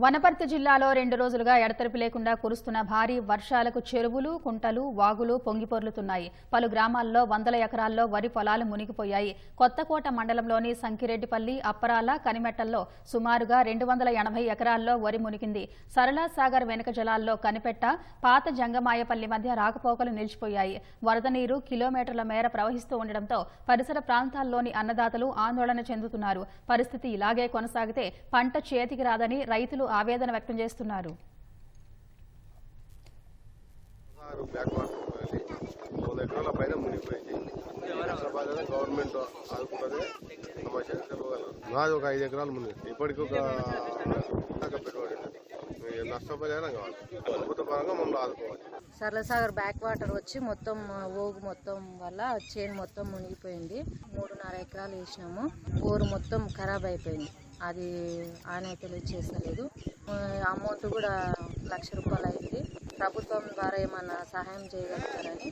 వనపర్తి జిల్లాలో రెండు రోజులుగా ఎడతెరిపి లేకుండా కురుస్తున్న భారీ వర్షాలకు చెరువులు కుంటలు వాగులు పొంగిపొర్లుతున్నాయి పలు గ్రామాల్లో వందల ఎకరాల్లో వరి పొలాలు మునిగిపోయాయి. కొత్తకోట మండలంలోని సంకిరెడ్డిపల్లి అప్పరాల కనిమెట్టల్లో సుమారుగా రెండు వందల ఎనభై ఎకరాల్లో వరి మునిగింది. సరళా సాగర్ వెనుక జలాల్లో కనిపెట్ట పాత జంగమాయపల్లి మధ్య రాకపోకలు నిలిచిపోయాయి. వరద నీరు కిలోమీటర్ల మేర ప్రవహిస్తూ ఉండడంతో పరిసర ప్రాంతాల్లోని అన్నదాతలు ఆందోళన చెందుతున్నారు. పరిస్థితి ఇలాగే కొనసాగితే పంట చేతికి రాదని రైతులు ఆవేదన వ్యక్తం చేస్తున్నారు. గవర్నమెంట్ ఆదుకుంటుంది. నాది ఒక ఐదు ఎకరాలు మునిగి ఇప్పటికి ఒక దాకా పెట్టుబడి ఉంది. ఈ నష్టపరిహారం కావాలి. ప్రభుత్వ పరంగా మమ్మల్ని ఆదుకోవాలి. సరళసాగర్ బ్యాక్ వాటర్ వచ్చి మొత్తం ఓగు మొత్తం వల్ల చేను మొత్తం మునిగిపోయింది. మూడున్నర ఎకరాలు వేసినాము. ఊరు మొత్తం ఖరాబ్ అయిపోయింది. అది ఆయన తెలియచేస్తలేదు. అమౌంట్ కూడా లక్ష రూపాయలు అయింది ప్రభుత్వం ద్వారా ఏమన్నా సహాయం చేయగలుగుతారని